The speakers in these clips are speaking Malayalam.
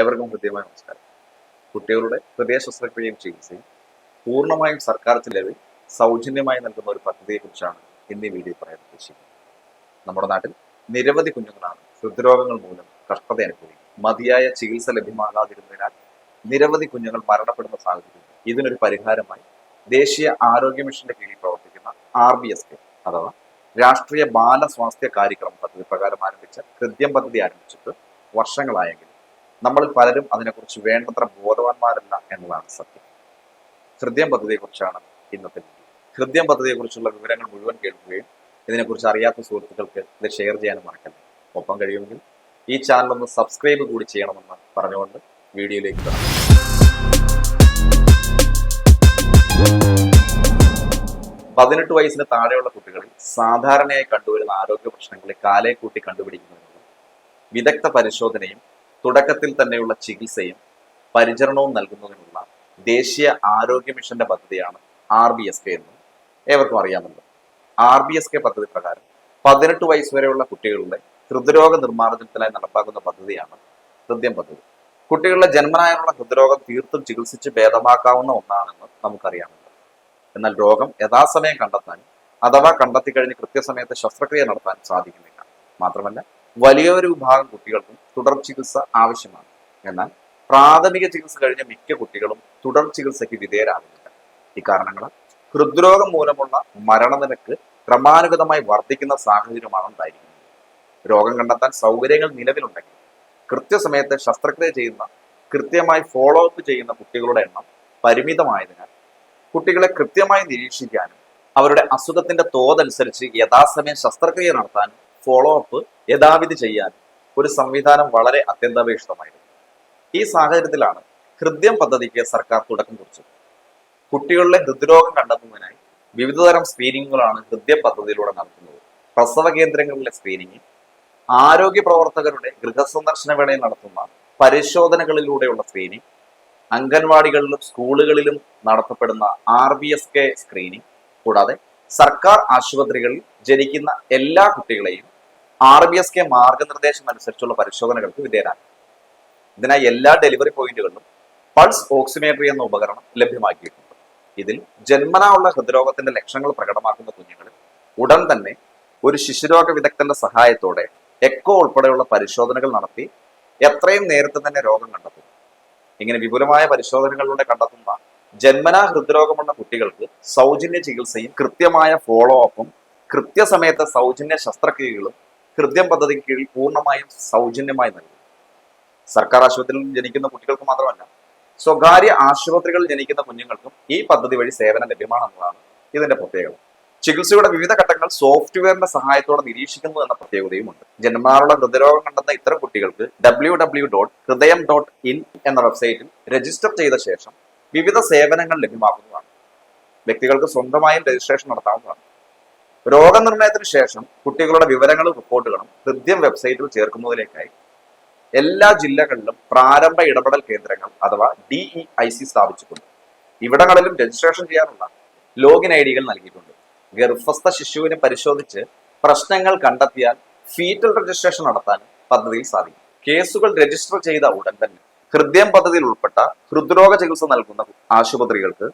ഏവർക്കും ഹൃദ്യമായ നമസ്കാരം. കുട്ടികളുടെ ഹൃദയ ശസ്ത്രക്രിയയും ചികിത്സയും പൂർണമായും സർക്കാർ ചിലവിൽ സൗജന്യമായി നൽകുന്ന ഒരു പദ്ധതിയെക്കുറിച്ചാണ് ഇന്ന് ഈ വീഡിയോ പറയാൻ ഉദ്ദേശിക്കുന്നത്. നമ്മുടെ നാട്ടിൽ നിരവധി കുഞ്ഞുങ്ങളാണ് ഹൃദ്രോഗങ്ങൾ മൂലം കഷ്ടത അനുഭവിക്കുന്നത്. മതിയായ ചികിത്സ ലഭ്യമാകാതിരുന്നതിനാൽ നിരവധി കുഞ്ഞുങ്ങൾ മരണപ്പെടുന്ന സാഹചര്യം ഇതിനൊരു പരിഹാരമായി ദേശീയ ആരോഗ്യ മിഷന്റെ കീഴിൽ പ്രവർത്തിക്കുന്ന ആർ ബി എസ് കെ അഥവാ രാഷ്ട്രീയ ബാലസ്വാസ്ഥ്യ കാര്യക്രമം പദ്ധതി പ്രകാരം ആരംഭിച്ച കൃത്യം പദ്ധതി ആരംഭിച്ചിട്ട് വർഷങ്ങളായെങ്കിലും നമ്മളിൽ പലരും അതിനെക്കുറിച്ച് വേണ്ടത്ര ബോധവാന്മാരല്ല എന്നതാണ് സത്യം. ഹൃദയം പദ്ധതിയെക്കുറിച്ചാണ് ഇന്നത്തെ വീഡിയോ ഹൃദയം പദ്ധതിയെക്കുറിച്ചുള്ള വിവരങ്ങൾ മുഴുവൻ കേൾക്കുകയും ഇതിനെക്കുറിച്ച് അറിയാത്ത സുഹൃത്തുക്കൾക്ക് ഇത് ഷെയർ ചെയ്യാനും മറക്കല്ലേ. ഒപ്പം കഴിയുമെങ്കിൽ ഈ ചാനൽ ഒന്ന് സബ്സ്ക്രൈബ് കൂടി ചെയ്യണമെന്ന് പറഞ്ഞുകൊണ്ട് വീഡിയോയിലേക്ക് കടന്നു പതിനെട്ട് വയസ്സിന് താഴെയുള്ള കുട്ടികളിൽ സാധാരണയായി കണ്ടുവരുന്ന ആരോഗ്യ പ്രശ്നങ്ങളെ കാലേ കൂട്ടി കണ്ടുപിടിക്കുന്നതിനുള്ള വിദഗ്ധ പരിശോധനയും തുടക്കത്തിൽ തന്നെയുള്ള ചികിത്സയും പരിചരണവും നൽകുന്നതിനുള്ള ദേശീയ ആരോഗ്യ മിഷന്റെ പദ്ധതിയാണ് ആർ ബി എസ് കെ എന്ന് ഏവർക്കും അറിയാമല്ലോ. ആർ ബി എസ് കെ പദ്ധതി പ്രകാരം പതിനെട്ട് വയസ്സ് വരെയുള്ള കുട്ടികളുടെ ഹൃദ്രോഗ നിർമ്മാർജനത്തിനായി നടപ്പാക്കുന്ന പദ്ധതിയാണ് ഹൃദ്യം പദ്ധതി. കുട്ടികളുടെ ജന്മനായുള്ള ഹൃദ്രോഗം തീർത്തും ചികിത്സിച്ച് ഭേദമാക്കാവുന്ന ഒന്നാണെന്ന് നമുക്കറിയാമല്ലോ. എന്നാൽ രോഗം യഥാസമയം കണ്ടെത്താൻ അഥവാ കണ്ടെത്തി കഴിഞ്ഞ് കൃത്യസമയത്ത് ശസ്ത്രക്രിയ നടത്താൻ സാധിക്കുന്നില്ല. മാത്രമല്ല വലിയൊരു വിഭാഗം കുട്ടികൾക്കും തുടർ ചികിത്സ ആവശ്യമാണ്. എന്നാൽ പ്രാഥമിക ചികിത്സ കഴിഞ്ഞ മിക്ക കുട്ടികളും തുടർ ചികിത്സയ്ക്ക് വിധേയരാകുന്നില്ല. ഇക്കാരണങ്ങളാൽ ഹൃദ്രോഗം മൂലമുള്ള മരണനിരക്ക് ക്രമാനുഗതമായി വർദ്ധിക്കുന്ന സാഹചര്യമാണ് ഉണ്ടായിരിക്കുന്നത് രോഗം കണ്ടെത്താൻ സൗകര്യങ്ങൾ നിലവിലുണ്ടെങ്കിൽ കൃത്യസമയത്ത് ശസ്ത്രക്രിയ ചെയ്യുന്ന കൃത്യമായി ഫോളോ അപ്പ് ചെയ്യുന്ന കുട്ടികളുടെ എണ്ണം പരിമിതമായതിനാൽ കുട്ടികളെ കൃത്യമായി നിരീക്ഷിക്കാനും അവരുടെ അസുഖത്തിന്റെ തോതനുസരിച്ച് യഥാസമയം ശസ്ത്രക്രിയ നടത്താനും ഫോളോ അപ്പ് യഥാവിധി ചെയ്യാൻ ഒരു സംവിധാനം വളരെ അത്യന്താപേക്ഷിതമായിരുന്നു. ഈ സാഹചര്യത്തിലാണ് ഹൃദ്യം പദ്ധതിക്ക് സർക്കാർ തുടക്കം കുറിച്ചത്. കുട്ടികളിലെ ഹൃദ്രോഗം കണ്ടെത്തുന്നതിനായി വിവിധതരം സ്ക്രീനിങ്ങുകളാണ് ഹൃദ്യം പദ്ധതിയിലൂടെ നടത്തുന്നത്. പ്രസവ കേന്ദ്രങ്ങളിലെ സ്ക്രീനിങ് ആരോഗ്യ പ്രവർത്തകരുടെ ഗൃഹസന്ദർശന വേളയിൽ നടത്തുന്ന പരിശോധനകളിലൂടെയുള്ള സ്ക്രീനിങ് അംഗൻവാടികളിലും സ്കൂളുകളിലും നടത്തപ്പെടുന്ന R B S K screening കൂടാതെ സർക്കാർ ആശുപത്രികളിൽ ജനിക്കുന്ന എല്ലാ കുട്ടികളെയും ആർ ബി എസ് കെ മാർഗനിർദ്ദേശം അനുസരിച്ചുള്ള പരിശോധനകൾക്ക് വിധേയരാണ്. ഇതിനായി എല്ലാ ഡെലിവറി പോയിന്റുകളിലും പൾസ് ഓക്സിമേറ്ററി എന്ന ഉപകരണം ലഭ്യമാക്കിയിട്ടുണ്ട്. ഇതിൽ ജന്മനാ ഉള്ള ഹൃദ്രോഗത്തിന്റെ ലക്ഷണങ്ങൾ പ്രകടമാക്കുന്ന കുഞ്ഞുങ്ങളിൽ ഉടൻ തന്നെ ഒരു ശിശുരോഗ വിദഗ്ധന്റെ സഹായത്തോടെ എക്കോ ഉൾപ്പെടെയുള്ള പരിശോധനകൾ നടത്തി എത്രയും നേരത്തെ തന്നെ രോഗം കണ്ടെത്തും ഇങ്ങനെ വിപുലമായ പരിശോധനകളിലൂടെ കണ്ടെത്തുന്ന ജന്മനാ ഹൃദ്രോഗമുള്ള കുട്ടികൾക്ക് സൗജന്യ ചികിത്സയും കൃത്യമായ ഫോളോ അപ്പും കൃത്യസമയത്തെ സൗജന്യ ശസ്ത്രക്രിയകളും ഹൃദയം പദ്ധതിക്ക് കീഴിൽ പൂർണമായും സൗജന്യമായി നൽകും. സർക്കാർ ആശുപത്രിയിൽ ജനിക്കുന്ന കുട്ടികൾക്ക് മാത്രമല്ല സ്വകാര്യ ആശുപത്രികളിൽ ജനിക്കുന്ന കുഞ്ഞുങ്ങൾക്കും ഈ പദ്ധതി വഴി സേവനം ലഭ്യമാണെന്നതാണ് ഇതിന്റെ പ്രത്യേകത. ചികിത്സയുടെ വിവിധ ഘട്ടങ്ങൾ സോഫ്റ്റ്വെയറിന്റെ സഹായത്തോടെ നിരീക്ഷിക്കുന്നു എന്ന പ്രത്യേകതയുമുണ്ട്. ജന്മനാളുള്ള ഹൃദയരോഗം കണ്ടെന്ന ഇത്തരം കുട്ടികൾക്ക് W W dot Hridyam dot in എന്ന വെബ്സൈറ്റിൽ രജിസ്റ്റർ ചെയ്ത ശേഷം വിവിധ സേവനങ്ങൾ ലഭ്യമാക്കുന്നതാണ്. വ്യക്തികൾക്ക് സ്വന്തമായും രജിസ്ട്രേഷൻ നടത്താവുന്നതാണ്. രോഗനിർണയത്തിന് ശേഷം കുട്ടികളുടെ വിവരങ്ങളും റിപ്പോർട്ടുകളും ഹൃദ്യം വെബ്സൈറ്റിൽ ചേർക്കുന്നതിലേക്കായി എല്ലാ ജില്ലകളിലും പ്രാരംഭ ഇടപെടൽ കേന്ദ്രങ്ങൾ അഥവാ ഡിഇ ഐ സി സ്ഥാപിച്ചിട്ടുണ്ട്. ഇവിടങ്ങളിലും രജിസ്ട്രേഷൻ ചെയ്യാനുള്ള ലോഗിൻ ഐ ഡികൾ നൽകിയിട്ടുണ്ട്. ഗർഭസ്ഥ ശിശുവിനെ പരിശോധിച്ച് പ്രശ്നങ്ങൾ കണ്ടെത്തിയാൽ ഫീറ്റൽ രജിസ്ട്രേഷൻ നടത്താൻ പദ്ധതിയിൽ സാധിക്കും. കേസുകൾ രജിസ്റ്റർ ചെയ്ത ഉടൻ തന്നെ ഹൃദയം പദ്ധതിയിൽ ഉൾപ്പെട്ട ഹൃദ്രോഗ ചികിത്സ നൽകുന്ന ആശുപത്രികൾക്ക്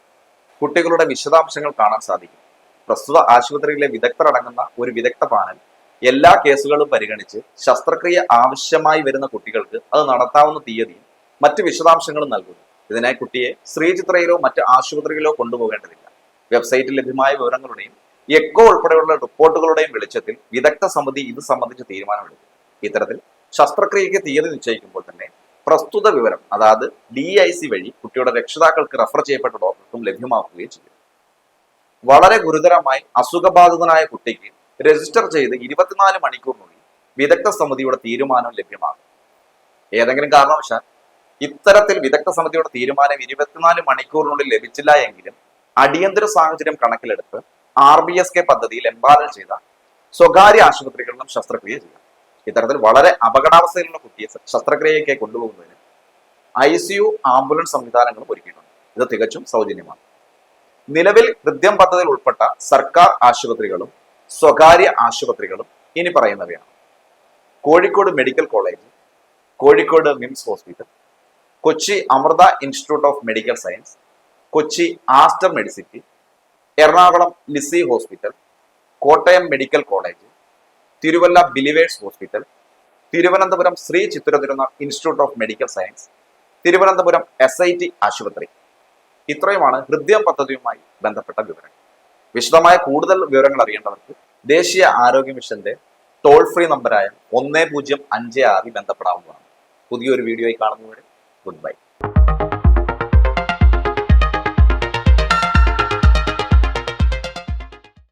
കുട്ടികളുടെ വിശദാംശങ്ങൾ കാണാൻ സാധിക്കും. പ്രസ്തുത ആശുപത്രിയിലെ വിദഗ്ധർ അടങ്ങുന്ന ഒരു വിദഗ്ധ പാനൽ എല്ലാ കേസുകളും പരിഗണിച്ച് ശസ്ത്രക്രിയ ആവശ്യമായി വരുന്ന കുട്ടികൾക്ക് അത് നടത്താവുന്ന തീയതിയും മറ്റ് വിശദാംശങ്ങളും നൽകുന്നു. ഇതിനായി കുട്ടിയെ ശ്രീചിത്രയിലോ മറ്റ് ആശുപത്രികളിലോ കൊണ്ടുപോകേണ്ടതില്ല. വെബ്സൈറ്റിൽ ലഭ്യമായ വിവരങ്ങളുടെയും എക്കോ ഉൾപ്പെടെയുള്ള റിപ്പോർട്ടുകളുടെയും വെളിച്ചത്തിൽ വിദഗ്ധ സമിതി ഇത് സംബന്ധിച്ച് തീരുമാനമെടുക്കും. ഇത്തരത്തിൽ ശസ്ത്രക്രിയയ്ക്ക് തീയതി നിശ്ചയിക്കുമ്പോൾ തന്നെ പ്രസ്തുത വിവരം അതായത് ഡി വഴി കുട്ടിയുടെ രക്ഷിതാക്കൾക്ക് റെഫർ ചെയ്യപ്പെട്ട ഡോക്ടർക്കും ലഭ്യമാക്കുകയും ചെയ്യും. വളരെ ഗുരുതരമായി അസുഖബാധിതനായ കുട്ടിക്ക് രജിസ്റ്റർ ചെയ്ത് ഇരുപത്തിനാല് മണിക്കൂറിനുള്ളിൽ വിദഗ്ധ സമിതിയുടെ തീരുമാനം ലഭ്യമാകും. ഏതെങ്കിലും കാരണവശാൽ ഇത്തരത്തിൽ വിദഗ്ധ സമിതിയുടെ തീരുമാനം ഇരുപത്തിനാല് മണിക്കൂറിനുള്ളിൽ ലഭിച്ചില്ല എങ്കിലും അടിയന്തര സാഹചര്യം കണക്കിലെടുത്ത് ആർ ബി എസ് കെ പദ്ധതിയിൽ എംപാനൽ ചെയ്ത സ്വകാര്യ ആശുപത്രികളിലും ശസ്ത്രക്രിയ ചെയ്യാം. ഇത്തരത്തിൽ വളരെ അപകടാവസ്ഥയിലുള്ള കുട്ടിയെ ശസ്ത്രക്രിയയ്ക്ക് കൊണ്ടുപോകുന്നതിന് ഐ സി യു ആംബുലൻസ് സംവിധാനങ്ങളും ഒരുക്കിയിട്ടുണ്ട്. ഇത് തികച്ചും സൗജന്യമാണ്. നിലവിൽ ഹൃദ്യം പദ്ധതിയിൽ ഉൾപ്പെട്ട സർക്കാർ ആശുപത്രികളും സ്വകാര്യ ആശുപത്രികളും ഇനി പറയുന്നവയാണ്. Kozhikode medical college Kozhikode MIMS hospital Kochi Amrita institute of medical science Kochi Aster Medicity Ernakulam Lisie hospital Kottayam medical college Thiruvalla Believers hospital Thiruvananthapuram Sree Chithirathirunal institute of medical science Thiruvananthapuram S I T ആശുപത്രി. ഇത്രയുമാണ് ഹൃദയം പദ്ധതിയുമായി ബന്ധപ്പെട്ട വിവരങ്ങൾ. വിശദമായ കൂടുതൽ വിവരങ്ങൾ അറിയേണ്ടവർക്ക് ദേശീയ ആരോഗ്യ മിഷന്റെ ടോൾ ഫ്രീ നമ്പറായ ഒന്ന് പൂജ്യം അഞ്ച് ആറിൽ ബന്ധപ്പെടാവുന്നതാണ്. പുതിയൊരു വീഡിയോയിൽ കാണുന്നവരെ ഗുഡ് ബൈ